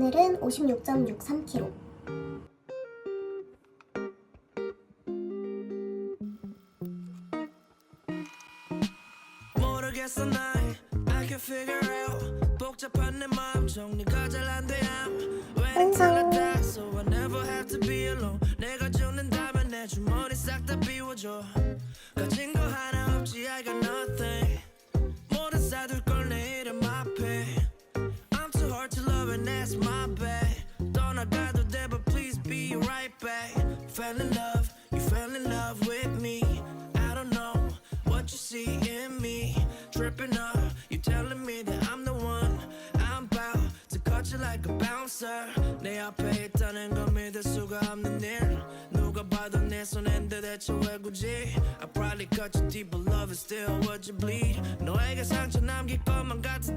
오늘은 56.63kg. 모르겠어 난 I can figure out 복잡한 내 마음 정리가 잘 안돼 I'm waiting till I die so I never have to be alone 내가 죽는 다면 내 주머니 싹 다 비워줘 가진 거 하나 없지 I got nothing 모든 사둘 걸내 이름 that's my bad 떠나가도 돼 but please be right back Fell in love, you fell in love with me I don't know what you see in me Tripping up, you telling me that I'm the one I'm about to cut you like a bouncer 내 앞에 있다는 걸 믿을 수가 없는 일 누가 봐도 내 손인데 대체 왜 굳이 I probably cut you deep but love is still what you bleed 너에게 상처 남길 것만 같은 타투